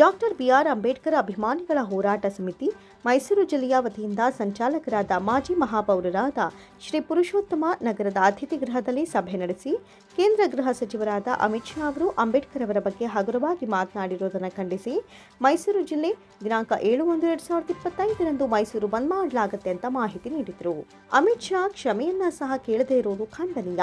Doctor B R Ambedkar ಅಭಿಮಾನಿಗಳ ಹೋರಾಟ ಸಮಿತಿ ಮೈಸೂರು ಜಿಲ್ಲೆಯ ವತಿಯಿಂದ ಸಂಚಾಲಕರಾದ ಮಾಜಿ ಮಹಾಪೌರರಾದ ಶ್ರೀ ಪುರುಷೋತ್ತಮ ನಗರದ ಅತಿಥಿ ಗೃಹದಲ್ಲಿ ಸಭೆ ನಡೆಸಿ ಕೇಂದ್ರ ಗೃಹ ಸಚಿವರಾದ ಅಮಿತ್ ಶಾ ಅವರು ಅಂಬೇಡ್ಕರ್ ಅವರ ಬಗ್ಗೆ ಹಗುರವಾಗಿ ಮಾತನಾಡಿರುವುದನ್ನು ಖಂಡಿಸಿ ಮೈಸೂರು ಜಿಲ್ಲೆ ದಿನಾಂಕ ಏಳು ಒಂದು ಎರಡು ಸಾವಿರದ ಇಪ್ಪತ್ತೈದರಂದು ಮೈಸೂರು ಬಂದ್ ಮಾಡಲಾಗುತ್ತೆ ಅಂತ ಮಾಹಿತಿ ನೀಡಿದರು. ಅಮಿತ್ ಶಾ ಕ್ಷಮೆಯನ್ನ ಸಹ ಕೇಳದೇ ಇರುವುದು ಖಂಡನೀಯ.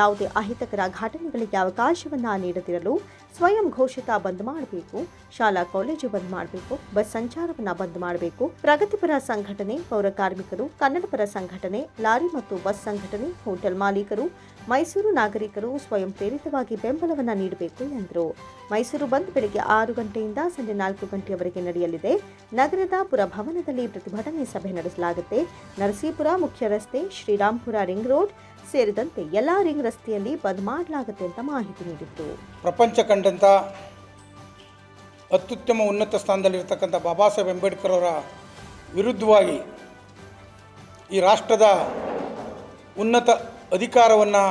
ಯಾವುದೇ ಅಹಿತಕರ ಘಟನೆಗಳಿಗೆ ಅವಕಾಶವನ್ನ ನೀಡದಿರಲು ಸ್ವಯಂ ಘೋಷಿತ ಬಂದ್ ಮಾಡಬೇಕು. ಶಾಲಾ ಕಾಲೇಜು ಬಂದ್ ಮಾಡಬೇಕು, ಬಸ್ ಸಂಚಾರವನ್ನ ಬಂದ್ ಮಾಡಬೇಕು. ಪ್ರಗತಿಪರ ಸಂಘಟನೆ, ಪೌರ ಕಾರ್ಮಿಕರು, ಕನ್ನಡಪರ ಸಂಘಟನೆ, ಲಾರಿ ಮತ್ತು ಬಸ್ ಸಂಘಟನೆ, ಹೋಟೆಲ್ ಮಾಲೀಕರು, ಮೈಸೂರು ನಾಗರಿಕರು ಸ್ವಯಂ ಪ್ರೇರಿತವಾಗಿ ಬೆಂಬಲವನ್ನ ನೀಡಬೇಕು ಎಂದರು. ಮೈಸೂರು ಬಂದ್ ಬೆಳಗ್ಗೆ ಆರು ಗಂಟೆಯಿಂದ ಸಂಜೆ ನಾಲ್ಕು ಗಂಟೆಯವರೆಗೆ ನಡೆಯಲಿದೆ. ನಗರದ ಪುರಭವನದಲ್ಲಿ ಪ್ರತಿಭಟನೆ ಸಭೆ ನಡೆಸಲಾಗುತ್ತೆ. ನರಸೀಪುರ ಮುಖ್ಯ ರಸ್ತೆ ಶ್ರೀರಾಮ್ಪುರ ರಿಂಗ್ ರೋಡ್ ಸೇರಿದಂತೆ ಎಲ್ಲಾ ರಿಂಗ್ ರಸ್ತೆಯಲ್ಲಿ ಬಂದ್ ಮಾಡಲಾಗುತ್ತೆ ಅಂತ ಮಾಹಿತಿ ನೀಡಿತ್ತು. ಪ್ರಪಂಚ ಕಂಡಂಥ ಅತ್ಯುತ್ತಮ ಉನ್ನತ ಸ್ಥಾನದಲ್ಲಿರ್ತಕ್ಕಂಥ ಬಾಬಾ ಸಾಹೇಬ್ ಅಂಬೇಡ್ಕರ್ ಅವರ ವಿರುದ್ಧವಾಗಿ ಈ ರಾಷ್ಟ್ರದ ಉನ್ನತ ಅಧಿಕಾರವನ್ನು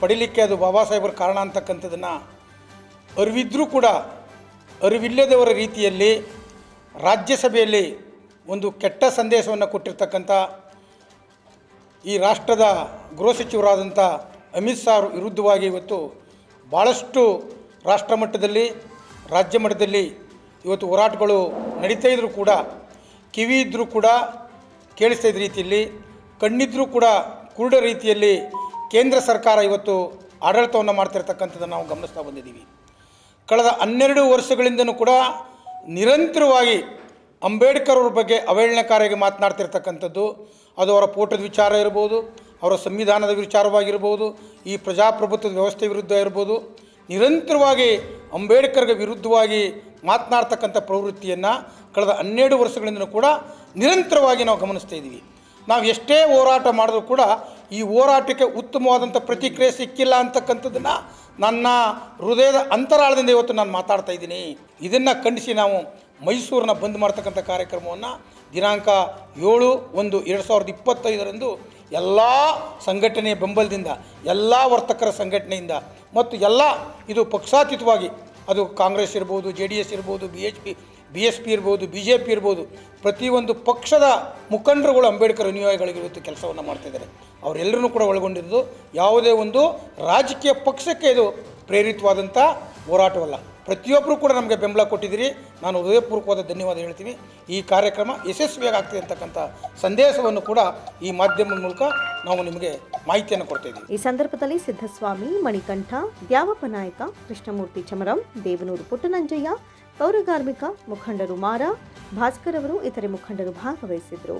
ಪಡೀಲಿಕ್ಕೆ ಅದು ಬಾಬಾ ಸಾಹೇಬರ ಕಾರಣ ಅಂತಕ್ಕಂಥದ್ದನ್ನು ಅರಿವಿದ್ರೂ ಕೂಡ ಅರಿವಿಲ್ಲದವರ ರೀತಿಯಲ್ಲಿ ರಾಜ್ಯಸಭೆಯಲ್ಲಿ ಒಂದು ಕೆಟ್ಟ ಸಂದೇಶವನ್ನು ಕೊಟ್ಟಿರ್ತಕ್ಕಂಥ ಈ ರಾಷ್ಟ್ರದ ಗೃಹ ಸಚಿವರಾದಂಥ ಅಮಿತ್ ಶಾ ವಿರುದ್ಧವಾಗಿ ಇವತ್ತು ಭಾಳಷ್ಟು ರಾಷ್ಟ್ರ ಮಟ್ಟದಲ್ಲಿ ರಾಜ್ಯ ಮಟ್ಟದಲ್ಲಿ ಇವತ್ತು ಹೋರಾಟಗಳು ನಡೀತಾ ಇದ್ದರೂ ಕೂಡ, ಕಿವಿ ಇದ್ದರೂ ಕೂಡ ಕೇಳಿಸ್ತಾ ಇದ್ದ ರೀತಿಯಲ್ಲಿ, ಕಣ್ಣಿದ್ರೂ ಕೂಡ ಕುರುಡ ರೀತಿಯಲ್ಲಿ ಕೇಂದ್ರ ಸರ್ಕಾರ ಇವತ್ತು ಆಡಳಿತವನ್ನು ಮಾಡ್ತಿರ್ತಕ್ಕಂಥದ್ದನ್ನು ನಾವು ಗಮನಿಸ್ತಾ ಬಂದಿದ್ದೀವಿ. ಕಳೆದ ಹನ್ನೆರಡು ವರ್ಷಗಳಿಂದನೂ ಕೂಡ ನಿರಂತರವಾಗಿ ಅಂಬೇಡ್ಕರ್ ಅವ್ರ ಬಗ್ಗೆ ಅವಹೇಳನಕಾರಿಯಾಗಿ ಮಾತನಾಡ್ತಿರ್ತಕ್ಕಂಥದ್ದು, ಅದು ಅವರ ಪೋಟದ ವಿಚಾರ ಇರ್ಬೋದು, ಅವರ ಸಂವಿಧಾನದ ವಿಚಾರವಾಗಿರ್ಬೋದು, ಈ ಪ್ರಜಾಪ್ರಭುತ್ವದ ವ್ಯವಸ್ಥೆ ವಿರುದ್ಧ ಇರ್ಬೋದು ನಿರಂತರವಾಗಿ ಅಂಬೇಡ್ಕರ್ಗೆ ವಿರುದ್ಧವಾಗಿ ಮಾತನಾಡ್ತಕ್ಕಂಥ ಪ್ರವೃತ್ತಿಯನ್ನು ಕಳೆದ ಹನ್ನೆರಡು ವರ್ಷಗಳಿಂದಲೂ ಕೂಡ ನಿರಂತರವಾಗಿ ನಾವು ಗಮನಿಸ್ತಾ ಇದ್ದೀವಿ. ನಾವು ಎಷ್ಟೇ ಹೋರಾಟ ಮಾಡಿದ್ರೂ ಕೂಡ ಈ ಹೋರಾಟಕ್ಕೆ ಉತ್ತಮವಾದಂಥ ಪ್ರತಿಕ್ರಿಯೆ ಸಿಕ್ಕಿಲ್ಲ ಅಂತಕ್ಕಂಥದ್ದನ್ನು ನನ್ನ ಹೃದಯದ ಅಂತರಾಳದಿಂದ ಇವತ್ತು ನಾನು ಮಾತಾಡ್ತಾ ಇದ್ದೀನಿ. ಇದನ್ನು ಖಂಡಿಸಿ ನಾವು ಮೈಸೂರನ್ನ ಬಂದ್ ಮಾಡ್ತಕ್ಕಂಥ ಕಾರ್ಯಕ್ರಮವನ್ನು ದಿನಾಂಕ ಏಳು ಒಂದು ಎರಡು ಸಾವಿರದ ಇಪ್ಪತ್ತೈದರಂದು ಎಲ್ಲ ಸಂಘಟನೆಯ ಬೆಂಬಲದಿಂದ, ಎಲ್ಲ ವರ್ತಕರ ಸಂಘಟನೆಯಿಂದ ಮತ್ತು ಎಲ್ಲ ಇದು ಪಕ್ಷಾತೀತವಾಗಿ, ಅದು ಕಾಂಗ್ರೆಸ್ ಇರ್ಬೋದು, ಜೆ ಡಿ ಎಸ್ ಇರ್ಬೋದು, B H P, B S P ಇರ್ಬೋದು, ಬಿ ಜೆ ಪಿ ಇರ್ಬೋದು, ಪ್ರತಿಯೊಂದು ಪಕ್ಷದ ಮುಖಂಡರುಗಳು ಅಂಬೇಡ್ಕರ್ ಅನುಯಾಯಿಗಳಿಗೆ ಇವತ್ತು ಕೆಲಸವನ್ನು ಮಾಡ್ತಿದ್ದಾರೆ ಅವರೆಲ್ಲರೂ ಕೂಡ ಒಳಗೊಂಡಿರೋದು ಯಾವುದೇ ಒಂದು ರಾಜಕೀಯ ಪಕ್ಷಕ್ಕೆ ಇದು ಪ್ರೇರಿತವಾದಂಥ ಹೋರಾಟವಲ್ಲ. ಪ್ರತಿಯೊಬ್ಬರು ಕೂಡ ನಮಗೆ ಬೆಂಬಲ ಕೊಟ್ಟಿದ್ದೀರಿ. ನಾನು ಹೃದಯಪೂರ್ವಕವಾದ ಧನ್ಯವಾದ ಹೇಳ್ತೀನಿ. ಈ ಕಾರ್ಯಕ್ರಮ ಯಶಸ್ವಿಯಾಗಿ ಆಗ್ತದೆ ಅಂತಕ್ಕಂಥ ಸಂದೇಶವನ್ನು ಕೂಡ ಈ ಮಾಧ್ಯಮದ ಮೂಲಕ ನಾವು ನಿಮಗೆ ಮಾಹಿತಿಯನ್ನು ಕೊಡ್ತಾ ಈ ಸಂದರ್ಭದಲ್ಲಿ ಸಿದ್ದಸ್ವಾಮಿ ಮಣಿಕಂಠ, ದ್ಯಾವಪ್ಪ ನಾಯಕ, ಕೃಷ್ಣಮೂರ್ತಿ ಚಮರಂ ದೇವನೂರು ಪುಟ್ಟನಂಜಯ್ಯ ಪೌರಕಾರ್ಮಿಕ ಮುಖಂಡರು ಮಾರ, ಭಾಸ್ಕರ್ ಅವರು ಇತರೆ ಮುಖಂಡರು ಭಾಗವಹಿಸಿದರು.